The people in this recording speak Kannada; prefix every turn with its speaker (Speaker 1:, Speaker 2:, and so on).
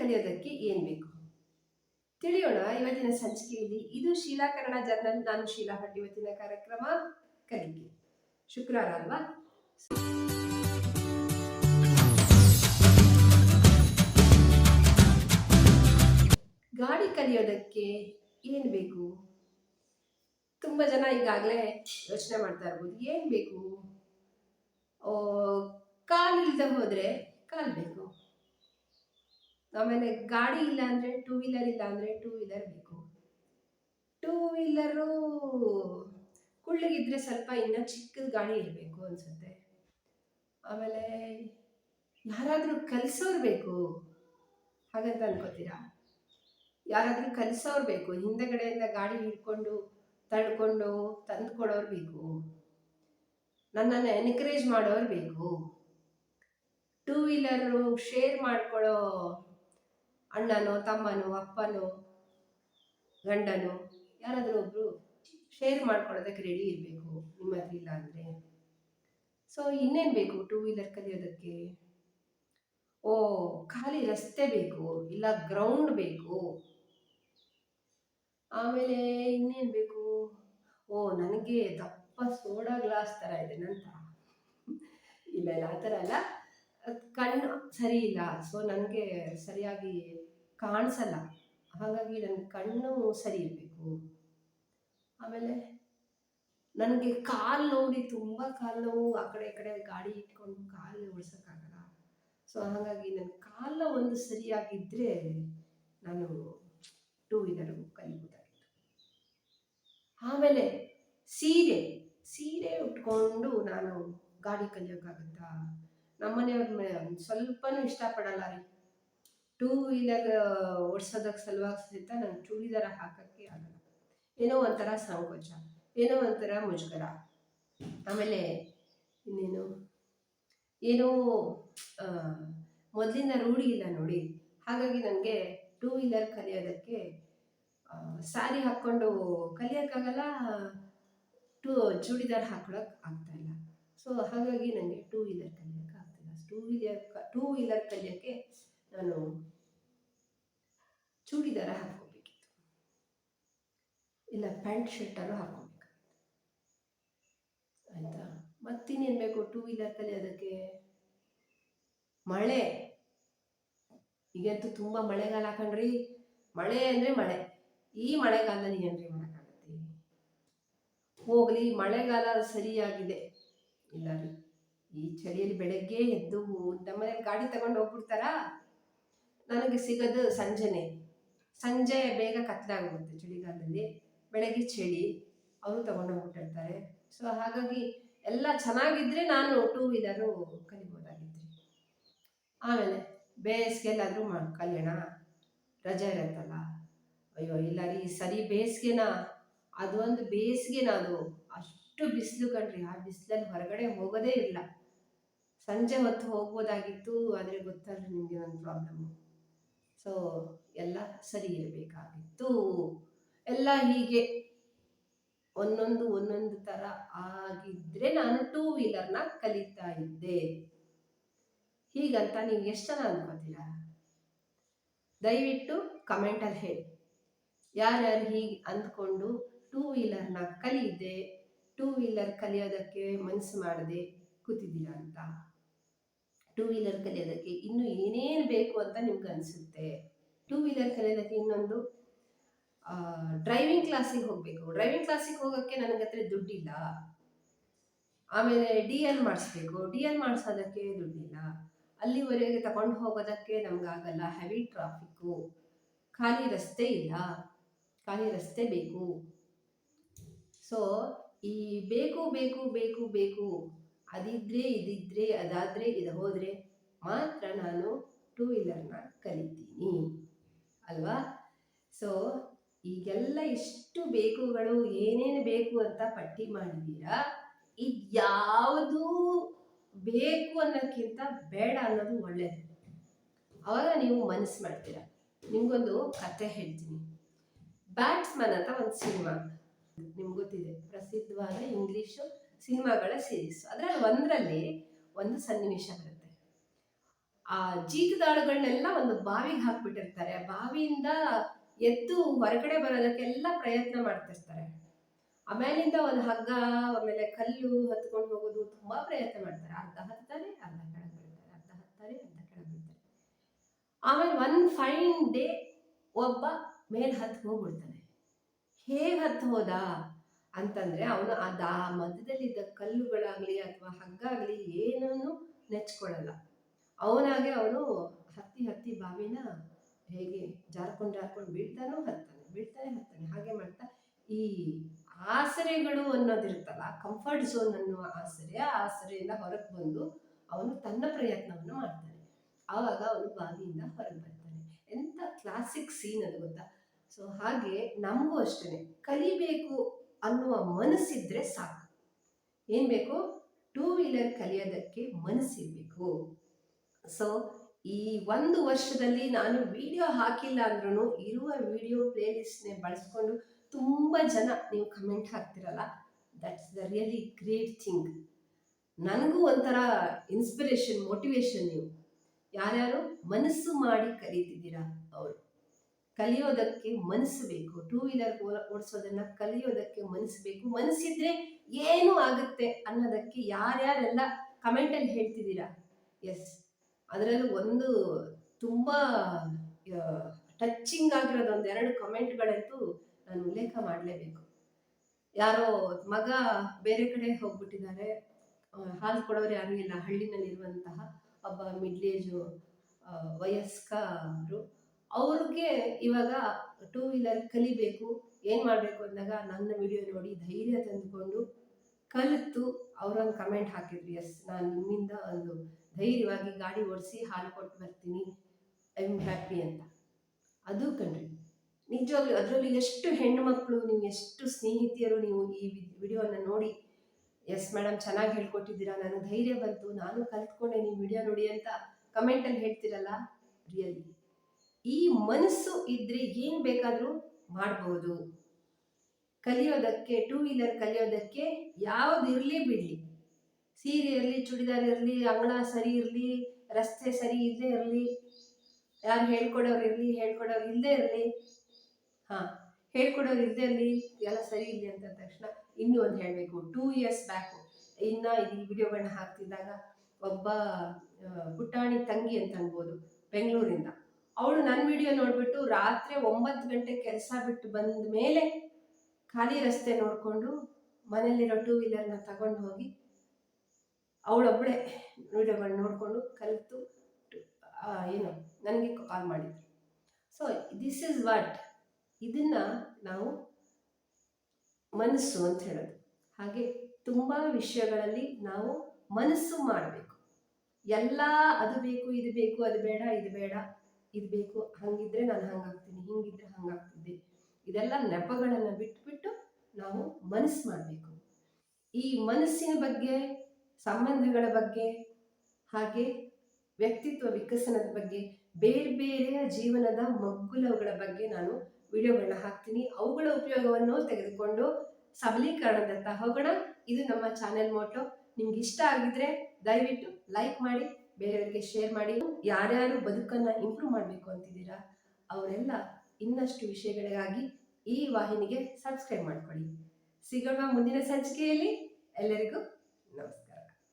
Speaker 1: ಕಲಿಯೋದಕ್ಕೆ ಏನು ಬೇಕು? ತಿಳಿಯೋಣ ಇವತ್ತಿನ ಸಂಚಿಕೆಯಲ್ಲಿ. ಇದು ಶೀಲಾಕರಣ ಜರ್ನಲ್. ನಾನು ಶೀಲಾ ಭಟ್ ಇವತ್ತಿನ ಕಾರ್ಯಕ್ರಮ ಕಲಿಕೆ. ಶುಕ್ರವಾರ ಅಲ್ವಾ? ಗಾಡಿ ಕಲಿಯೋದಕ್ಕೆ ಏನು ಬೇಕು? ತುಂಬ ಜನ ಈಗಾಗಲೇ ಯೋಚನೆ ಮಾಡ್ತಾ ಇರ್ಬೋದು. ಏನು ಬೇಕು? ಕಾಲಿಲ್ಲದೆ ಹೋದರೆ ಕಾಲು ಬೇಕು. ಆಮೇಲೆ ಗಾಡಿ ಇಲ್ಲ ಅಂದರೆ ಟೂ ವೀಲರ್ ಇಲ್ಲ ಅಂದರೆ ಟೂ ವೀಲರ್ ಬೇಕು. ಟೂ ವೀಲರು ಕುಳ್ಳಗಿದ್ರೆ ಸ್ವಲ್ಪ ಇನ್ನೂ ಚಿಕ್ಕದ ಗಾಡಿ ಇರಬೇಕು ಅನಿಸುತ್ತೆ. ಆಮೇಲೆ ಯಾರಾದರೂ ಕಲಿಸೋರು ಬೇಕು. ಹಾಗಂತ ಅನ್ಕೋತೀರಾ? ಯಾರಾದರೂ ಕಲಿಸೋರು ಬೇಕು, ಹಿಂದೆಗಡೆಯಿಂದ ಗಾಡಿ ಹಿಡ್ಕೊಂಡು ತಳ್ಕೊಂಡು ತಂದು ಕೊಡೋರು ಬೇಕು. ನನ್ನನ್ನು ಎನ್ಕರೇಜ್ ಮಾಡೋರು ಬೇಕು. ಟೂ ವೀಲರು ಶೇರ್ ಮಾಡ್ಕೊಳ್ಳೋ ಅಣ್ಣನೋ, ತಮ್ಮನೋ, ಅಪ್ಪನೋ, ಗಂಡನೋ, ಯಾರಾದರೂ ಒಬ್ಬರು ಶೇರ್ ಮಾಡ್ಕೊಳ್ಳೋದಕ್ಕೆ ರೆಡಿ ಇರಬೇಕು, ನಿಮ್ಮ ಹತ್ರ ಇಲ್ಲ ಅಂದರೆ. ಸೊ ಇನ್ನೇನು ಬೇಕು? ಟೂ ವೀಲರ್ ಕಲಿಯೋದಕ್ಕೆ? ಓ, ಖಾಲಿ ರಸ್ತೆ ಬೇಕು, ಇಲ್ಲ ಗ್ರೌಂಡ್ ಬೇಕು? ಆಮೇಲೆ ಇನ್ನೇನು ಬೇಕು? ಓ, ನನಗೆ ದಪ್ಪ ಸೋಡಾ ಗ್ಲಾಸ್ ಥರ ಇದೆ, ನಂತರ. ಇಲ್ಲ ಇಲ್ಲ, ಆ ಥರ ಅಲ್ಲ. ಕಣ್ಣು ಸರಿ ಇಲ್ಲ ಸೊ ನನಗೆ ಸರಿಯಾಗಿ ಕಾಣಿಸಲ್ಲ. ಹಾಗಾಗಿ ನನ್ನ ಕಣ್ಣು ಸರಿ ಇರಬೇಕು ಆಮೇಲೆ ನನಗೆ ಕಾಲು ನೋಡಿ ತುಂಬ ಕಾಲು ನೋವು, ಆ ಕಡೆ ಈ ಕಡೆ ಗಾಡಿ ಇಟ್ಕೊಂಡು ಕಾಲು ಓಡಿಸೋಕ್ಕಾಗಲ್ಲ. ಸೊ ಹಾಗಾಗಿ ನನ್ನ ಕಾಲ ಒಂದು ಸರಿಯಾಗಿದ್ದರೆ ನಾನು ಟೂ ವೀಲರ್ ಕಲಿಬೋದಾಗಿತ್ತು ಆಮೇಲೆ ಸೀರೆ ಸೀರೆ ಉಟ್ಕೊಂಡು ನಾನು ಗಾಡಿ ಕಲಿಯೋಕ್ಕಾಗುತ್ತಾ? ನಮ್ಮನೆಯವ್ರ ಸ್ವಲ್ಪನೂ ಇಷ್ಟಪಡಲ್ಲ ರೀ. ಟೂ ವೀಲರ್ ಓಡಿಸೋದಕ್ಕೆ ಸಲುವಾಗಿ ಸಹಿತ ನಾನು ಚೂಡಿದಾರ ಹಾಕೋಕ್ಕೆ ಆಗಲ್ಲ. ಏನೋ ಒಂಥರ ಸಂಕೋಚ, ಏನೋ ಒಂಥರ ಮುಜುಗರ. ಆಮೇಲೆ ಇನ್ನೇನು, ಏನೋ ಮೊದಲಿಂದ ರೂಢಿ ಇಲ್ಲ ನೋಡಿ. ಹಾಗಾಗಿ ನನಗೆ ಟೂ ವೀಲರ್ ಕಲಿಯೋದಕ್ಕೆ ಸಾರಿ ಹಾಕ್ಕೊಂಡು ಕಲಿಯೋಕ್ಕಾಗಲ್ಲ ಟೂ ಚೂಡಿದಾರ್ ಹಾಕೊಳಕ್ಕೆ ಆಗ್ತಾಯಿಲ್ಲ ಸೊ ಹಾಗಾಗಿ ನನಗೆ two wheeler two wheeler two wheeler ಕಲಿಯೋಕ್ಕೆ ನಾನು ಚೂಡಿದಾರ ಹಾಕ್ಕೋಬೇಕಿತ್ತು ಇಲ್ಲ, ಪ್ಯಾಂಟ್ ಶರ್ಟಾರು ಹಾಕೋಬೇಕು ಆಯಿತಾ? ಮತ್ತಿನ್ನೇನು ಬೇಕು? ಟೂ ವೀಲರ್ ಕಲಿಯೋದಕ್ಕೆ ಮಳೆ. ಈಗಂತೂ ತುಂಬ ಮಳೆಗಾಲ ಹಾಕೊಂಡ್ರಿ ಮಳೆ ಅಂದರೆ ಮಳೆ. ಈ ಮಳೆಗಾಲದಲ್ಲಿ ಏನ್ರಿ ಮಾಡೋಕ್ಕಾಗತ್ತೆ ಹೋಗಲಿ, ಮಳೆಗಾಲ ಸರಿಯಾಗಿದೆ. ಇಲ್ಲ ಈ ಚಳಿಯಲ್ಲಿ ಬೆಳಗ್ಗೆ ಎದ್ದು ನಮ್ಮನೇಲಿ ಗಾಡಿ ತಗೊಂಡು ಹೋಗ್ಬಿಡ್ತಾರಾ? ನನಗೆ ಸಿಗೋದು ಸಂಜೆನೆ. ಸಂಜೆ ಬೇಗ ಕತ್ಲಾಗ್ಬಿಡುತ್ತೆ ಚಳಿಗಾಲದಲ್ಲಿ. ಬೆಳಗ್ಗೆ ಚಳಿ, ಅವರು ತಗೊಂಡು ಹೋಗ್ಬಿಟ್ಟಿರ್ತಾರೆ. ಸೊ ಹಾಗಾಗಿ ಎಲ್ಲ ಚೆನ್ನಾಗಿದ್ರೆ ನಾನು ಟೂ ವೀಲರು ಕಲಿಬೋದಾಗಿತ್ತು. ಆಮೇಲೆ ಬೇಸಿಗೆಲ್ಲಾದರೂ ಮಾಡಿ, ಕಲಿಯೋಣ. ರಜೆ ಇರುತ್ತಲ್ಲ. ಅಯ್ಯೋ ಇಲ್ಲ ರೀ ಸರಿ ಬೇಸಿಗೆನ? ಅದೊಂದು ಬೇಸಿಗೆನ ಅದು ಅಷ್ಟು ಬಿಸಿಲು ಕಣ್ರಿ. ಆ ಬಿಸಿಲಲ್ಲಿ ಹೊರಗಡೆ ಹೋಗೋದೇ ಇಲ್ಲ. ಸಂಜೆ ಹೊತ್ತು ಹೋಗ್ಬೋದಾಗಿತ್ತು ಆದರೆ ಗೊತ್ತಲ್ಲ ನಿಮಗೆ ಒಂದು ಪ್ರಾಬ್ಲಮ್ಮು ಸೊ ಎಲ್ಲ ಸರಿ ಇರಬೇಕಾಗಿತ್ತು. ಎಲ್ಲ ಹೀಗೆ ಒಂದೊಂದು ಒಂದೊಂದು ಥರ ಆಗಿದ್ದರೆ ನಾನು ಟೂ ವೀಲರ್ನ ಕಲಿತಾ ಇದ್ದೆ. ಹೀಗಂತ ನೀವು ಎಷ್ಟು ಜನ ಅನ್ಕೋತೀರಾ ದಯವಿಟ್ಟು ಕಮೆಂಟಲ್ಲಿ ಹೇಳಿ. ಯಾರ್ಯಾರು ಹೀಗೆ ಅಂದ್ಕೊಂಡು ಟೂ ವೀಲರ್ನ ಕಲಿಯಿದೆ ಟೂ ವೀಲರ್ ಕಲಿಯೋದಕ್ಕೆ ಮನಸ್ಸು ಮಾಡದೆ ಕೂತಿದ್ದೀರಾ ಅಂತ. ಟೂ ವೀಲರ್ ಕಲಿಯೋದಕ್ಕೆ ಇನ್ನೂ ಏನೇನು ಬೇಕು ಅಂತ ನಿಮ್ಗೆ ಅನಿಸುತ್ತೆ? ಟೂ ವೀಲರ್ ಕಲಿಯೋದಕ್ಕೆ ಇನ್ನೊಂದು ಡ್ರೈವಿಂಗ್ ಕ್ಲಾಸಿಗೆ ಹೋಗಬೇಕು. ಡ್ರೈವಿಂಗ್ ಕ್ಲಾಸಿಗೆ ಹೋಗೋಕ್ಕೆ ನನಗೆ ಹತ್ರ ದುಡ್ಡಿಲ್ಲ. ಆಮೇಲೆ ಡಿ ಎಲ್ ಮಾಡಿಸ್ಬೇಕು. ಡಿ ಎಲ್ ಮಾಡಿಸೋದಕ್ಕೆ ದುಡ್ಡಿಲ್ಲ. ಅಲ್ಲಿವರೆಗೆ ತಗೊಂಡು ಹೋಗೋದಕ್ಕೆ ನಮಗಾಗಲ್ಲ. ಹೆವಿ ಟ್ರಾಫಿಕ್ಕು ಖಾಲಿ ರಸ್ತೆ ಇಲ್ಲ. ಖಾಲಿ ರಸ್ತೆ ಬೇಕು. ಸೊ ಈ ಬೇಕು ಬೇಕು ಬೇಕು ಬೇಕು ಅದಿದ್ರೆ ಇದಿದ್ರೆ ಅದಾದರೆ ಇದು ಹೋದರೆ ಮಾತ್ರ ನಾನು ಟೂ ವೀಲರ್ನ ಕಲಿತೀನಿ. ಅಲ್ವಾ? ಸೊ ಈಗೆಲ್ಲ ಇಷ್ಟು ಬೇಕುಗಳು, ಏನೇನು ಬೇಕು ಅಂತ ಪಟ್ಟಿ ಮಾಡಿದ್ದೀರಾ ಇದು ಯಾವುದು ಬೇಕು ಅನ್ನೋಕ್ಕಿಂತ ಬೇಡ ಅನ್ನೋದು ಒಳ್ಳೆಯದು ಅವಾಗ ನೀವು ಮನಸ್ಸು ಮಾಡ್ತೀರ. ನಿಮಗೊಂದು ಕತೆ ಹೇಳ್ತೀನಿ. ಬ್ಯಾಟ್ಸ್ಮನ್ ಅಂತ ಒಂದು ಸಿನಿಮಾ ನಿಮ್ಗೆ ಗೊತ್ತಿದೆ. ಪ್ರಸಿದ್ಧವಾದ ಇಂಗ್ಲೀಷು ಸಿನಿಮಾಗಳ ಸೀರೀಸ್ ಅದರಲ್ಲಿ ಒಂದರಲ್ಲಿ ಒಂದು ಸನ್ನಿವೇಶ ಬರುತ್ತೆ. ಆ ಜೀತದಾಳುಗಳನ್ನೆಲ್ಲ ಒಂದು ಬಾವಿಗೆ ಹಾಕ್ಬಿಟ್ಟಿರ್ತಾರೆ. ಬಾವಿಯಿಂದ ಎದ್ದು ಹೊರಗಡೆ ಬರೋದಕ್ಕೆಲ್ಲ ಪ್ರಯತ್ನ ಮಾಡ್ತಿರ್ತಾರೆ. ಆಮೇಲಿಂದ ಒಂದು ಹಗ್ಗ, ಆಮೇಲೆ ಕಲ್ಲು ಹತ್ಕೊಂಡು ಹೋಗೋದು ತುಂಬಾ ಪ್ರಯತ್ನ ಮಾಡ್ತಾರೆ. ಅರ್ಧ ಹತ್ತಾರೆ, ಅರ್ಧ ಕೆಳಗೆ ಬೀಳ್ತಾರೆ. ಅರ್ಧ ಹತ್ತಾರೆ, ಅರ್ಧ ಕೆಳಗೆ ಬೀಳ್ತಾರೆ. ಆಮೇಲೆ ಒನ್ ಫೈನ್ ಡೇ ಒಬ್ಬ ಮೇಲ್ ಹತ್ತು ಹೋಗ್ಬಿಡ್ತಾನೆ ಹೇಗೆ ಹತ್ತು ಹೋದ? ಅಂತಂದ್ರೆ ಅವನು ಆ ದಾ ಮಧ್ಯದಲ್ಲಿದ್ದ ಕಲ್ಲುಗಳಾಗ್ಲಿ ಅಥವಾ ಹಗ್ಗ ಆಗಲಿ ಏನನ್ನು ನೆಚ್ಕೊಳ್ಳಲ್ಲ ಅವನಾಗೆ ಅವನು ಹತ್ತಿ ಹತ್ತಿ ಬಾವಿನ ಹೇಗೆ ಜಾರ್ಕೊಂಡು ಜಾರ್ಕೊಂಡು ಬೀಳ್ತಾನೋ ಹತ್ತಾನೆ, ಬೀಳ್ತಾನೆ ಹತ್ತಾನೆ, ಹಾಗೆ ಮಾಡ್ತಾ ಈ ಆಸರೆಗಳು ಅನ್ನೋದಿರುತ್ತಲ್ಲ ಕಂಫರ್ಟ್ ಝೋನ್ ಅನ್ನುವ ಆಸರೆ, ಆ ಆಸರೆಯಿಂದ ಹೊರಗೆ ಬಂದು ಅವನು ತನ್ನ ಪ್ರಯತ್ನವನ್ನು ಮಾಡ್ತಾನೆ. ಆವಾಗ ಅವನು ಬಾವಿಯಿಂದ ಹೊರಗೆ ಬರ್ತಾನೆ. ಎಂತ ಕ್ಲಾಸಿಕ್ ಸೀನ್ ಅದು ಗೊತ್ತಾ? ಸೊ ಹಾಗೆ ನಮಗೂ ಅಷ್ಟೇ ಕಲಿಬೇಕು ಅನ್ನುವ ಮನಸ್ಸಿದ್ರೆ ಸಾಕು. ಏನು ಬೇಕು? ಟೂ ವೀಲರ್ ಕಲಿಯೋದಕ್ಕೆ ಮನಸ್ಸಿರಬೇಕು. ಸೊ ಈ ಒಂದು ವರ್ಷದಲ್ಲಿ ನಾನು ವಿಡಿಯೋ ಹಾಕಿಲ್ಲ ಅಂದ್ರೂ ಇರುವ ವಿಡಿಯೋ ಪ್ಲೇಲಿಸ್ಟ್ನೇ ಬಳಸ್ಕೊಂಡು ತುಂಬ ಜನ ನೀವು comment ಹಾಕ್ತಿರಲ್ಲ that's the really great thing ನನಗೂ ಒಂಥರ ಇನ್ಸ್ಪಿರೇಷನ್ ಮೋಟಿವೇಶನ್ ನೀವು. ಯಾರ್ಯಾರು? ಮನಸ್ಸು ಮಾಡಿ ಕರೀತಿದ್ದೀರಾ ಅವರು. ಕಲಿಯೋದಕ್ಕೆ ಮನಸ್ಸು ಬೇಕು. ಟೂ ವೀಲರ್ ಓಡಿಸೋದನ್ನ ಕಲಿಯೋದಕ್ಕೆ ಮನಸ್ಸು ಬೇಕು. ಮನಸ್ಸಿದ್ರೆ ಏನು ಆಗುತ್ತೆ ಅನ್ನೋದಕ್ಕೆ ಯಾರ್ಯಾರೆಲ್ಲ ಕಮೆಂಟಲ್ಲಿ ಹೇಳ್ತಿದ್ದೀರಾ? ಎಸ್ ಅದರಲ್ಲೂ ಒಂದು ತುಂಬ ಟಚ್ಚಿಂಗ್ ಆಗಿರೋದು ಒಂದು ಎರಡು ಕಮೆಂಟ್ಗಳಂತೂ ನಾನು ಉಲ್ಲೇಖ ಮಾಡಲೇಬೇಕು. ಯಾರೋ ಮಗ ಬೇರೆ ಕಡೆ ಹೋಗ್ಬಿಟ್ಟಿದ್ದಾರೆ. ಹಾಲು ಕೊಡೋರು ಯಾರು ಇಲ್ಲ. ಹಳ್ಳಿನಲ್ಲಿರುವಂತಹ ಒಬ್ಬ ಮಿಡ್ಲ್ ಏಜು ವಯಸ್ಕರು. ಅವ್ರಿಗೆ ಇವಾಗ ಟೂ ವೀಲರ್ ಕಲಿಬೇಕು, ಏನು ಮಾಡಬೇಕು ಅಂದಾಗ ನನ್ನ ವಿಡಿಯೋ ನೋಡಿ ಧೈರ್ಯ ತಂದುಕೊಂಡು ಕಲಿತು ಅವರೊಂದು ಕಮೆಂಟ್ ಹಾಕಿದ್ರು. ಎಸ್ ನಾನು ನಿಮ್ಮಿಂದ ಒಂದು ಧೈರ್ಯವಾಗಿ ಗಾಡಿ ಓಡಿಸಿ ಹಾಲು ಕೊಟ್ಟು ಬರ್ತೀನಿ ಐ ಆಮ್ ಹ್ಯಾಪಿ ಅಂತ. ಅದು ಕಣ್ರಿ ನಿಜವಾಗ್ಲೂ ಅದರಲ್ಲಿ ಎಷ್ಟು ಹೆಣ್ಣು ಮಕ್ಕಳು ನೀವು ಎಷ್ಟು ಸ್ನೇಹಿತೆಯರು, ನೀವು ಈ ವಿಡಿಯೋನ ನೋಡಿ ಎಸ್ ಮೇಡಮ್ ಚೆನ್ನಾಗಿ ಹೇಳ್ಕೊಟ್ಟಿದ್ದೀರಾ, ನನಗೆ ಧೈರ್ಯ ಬಂತು, ನಾನು ಕಲ್ತ್ಕೊಂಡೆ ನಿಮ್ಮ ವಿಡಿಯೋ ನೋಡಿ ಅಂತ ಕಮೆಂಟಲ್ಲಿ ಹೇಳ್ತಿರಲ್ಲ? ರಿಯಲಿ ಈ ಮನಸ್ಸು ಇದ್ರೆ ಏನು ಬೇಕಾದರೂ ಮಾಡಬಹುದು ಕಲಿಯೋದಕ್ಕೆ ಟೂ ವೀಲರ್ ಕಲಿಯೋದಕ್ಕೆ ಯಾವ್ದು ಇರಲಿ ಬಿಡಲಿ. ಸೀರೆ ಇರಲಿ, ಚೂಡಿದಾರ್ ಇರಲಿ, ಅಂಗಣ ಸರಿ ಇರಲಿ, ರಸ್ತೆ ಸರಿ ಇಲ್ಲದೆ ಇರಲಿ, ಯಾರು ಹೇಳ್ಕೊಡೋರು ಇರಲಿ, ಹೇಳ್ಕೊಡೋರು ಇಲ್ಲದೆ ಇರಲಿ, ಹಾಂ, ಹೇಳ್ಕೊಡೋರು ಇಲ್ಲದೆ ಇರಲಿ ಎಲ್ಲ ಸರಿ ಇರಲಿ ಅಂತ ತಕ್ಷಣ ಇನ್ನೂ ಒಂದು ಹೇಳಬೇಕು. ಟೂ ಇಯರ್ಸ್ ಬ್ಯಾಕು ಇನ್ನು ಈ ವಿಡಿಯೋಗಳನ್ನ ಹಾಕ್ತಿದ್ದಾಗ ಒಬ್ಬ ಪುಟಾಣಿ ತಂಗಿ ಅಂತ ಅನ್ಬೋದು, ಬೆಂಗಳೂರಿಂದ. ಅವಳು ನನ್ನ ವಿಡಿಯೋ ನೋಡಿಬಿಟ್ಟು ರಾತ್ರಿ ಒಂಬತ್ತು ಗಂಟೆ ಕೆಲಸ ಬಿಟ್ಟು ಬಂದ ಮೇಲೆ ಖಾಲಿ ರಸ್ತೆ ನೋಡಿಕೊಂಡು ಮನೇಲಿರೋ ಟೂ ವೀಲರ್ನ ತಗೊಂಡು ಹೋಗಿ ಅವಳೊಬ್ಬಳೆ ವಿಡಿಯೋಗಳು ನೋಡಿಕೊಂಡು ಕಲಿತು ಏನು, ನನಗೆ ಕಾಲ್ ಮಾಡಿದ್ರು. ಸೊ ದಿಸ್ ಈಸ್ ವಾಟ್ ಇದನ್ನು ನಾವು ಮನಸ್ಸು ಅಂತ ಹೇಳೋದು. ಹಾಗೆ ತುಂಬ ವಿಷಯಗಳಲ್ಲಿ ನಾವು ಮನಸ್ಸು ಮಾಡಬೇಕು. ಎಲ್ಲ ಅದು ಬೇಕು, ಇದು ಬೇಕು, ಅದು ಬೇಡ, ಇದು ಬೇಡ ಇದು ಬೇಕು, ಹಂಗಿದ್ರೆ ನಾನು ಹಂಗಾಗ್ತೀನಿ, ಹಿಂಗಿದ್ರೆ ಹಂಗಾಗ್ತಿದ್ದೆ. ಇದೆಲ್ಲ ನೆಪಗಳನ್ನು ಬಿಟ್ಬಿಟ್ಟು ನಾವು ಮನಸ್ಸು ಮಾಡಬೇಕು. ಈ ಮನಸ್ಸಿನ ಬಗ್ಗೆ, ಸಂಬಂಧಗಳ ಬಗ್ಗೆ, ಹಾಗೆ ವ್ಯಕ್ತಿತ್ವ ವಿಕಸನದ ಬಗ್ಗೆ, ಬೇರೆ ಬೇರೆಯ ಜೀವನದ ಮಗ್ಗುಲಗಳ ಬಗ್ಗೆ ನಾನು ವಿಡಿಯೋಗಳನ್ನ ಹಾಕ್ತೀನಿ. ಅವುಗಳ ಉಪಯೋಗವನ್ನು ತೆಗೆದುಕೊಂಡು ಸಬಲೀಕರಣದತ್ತ ಹೋಗೋಣ. ಇದು ನಮ್ಮ ಚಾನೆಲ್ ಮೋಟೋ. ನಿಮ್ಗೆ ಇಷ್ಟ ಆಗಿದ್ರೆ ದಯವಿಟ್ಟು ಲೈಕ್ ಮಾಡಿ ಬೇರೆಯವರಿಗೆ ಶೇರ್ ಮಾಡಿ, ಯಾರ್ಯಾರು ಬದುಕನ್ನು ಇಂಪ್ರೂವ್ ಮಾಡಬೇಕು ಅಂತಿದ್ದೀರಾ, ಅವರೆಲ್ಲ ಇನ್ನಷ್ಟು ವಿಷಯಗಳಿಗಾಗಿ ಈ ವಾಹಿನಿಗೆ ಸಬ್ಸ್ಕ್ರೈಬ್ ಮಾಡ್ಕೊಳ್ಳಿ. ಸಿಗೋಣ ಮುಂದಿನ ಸಂಚಿಕೆಯಲ್ಲಿ. ಎಲ್ಲರಿಗೂ ನಮಸ್ತೆ.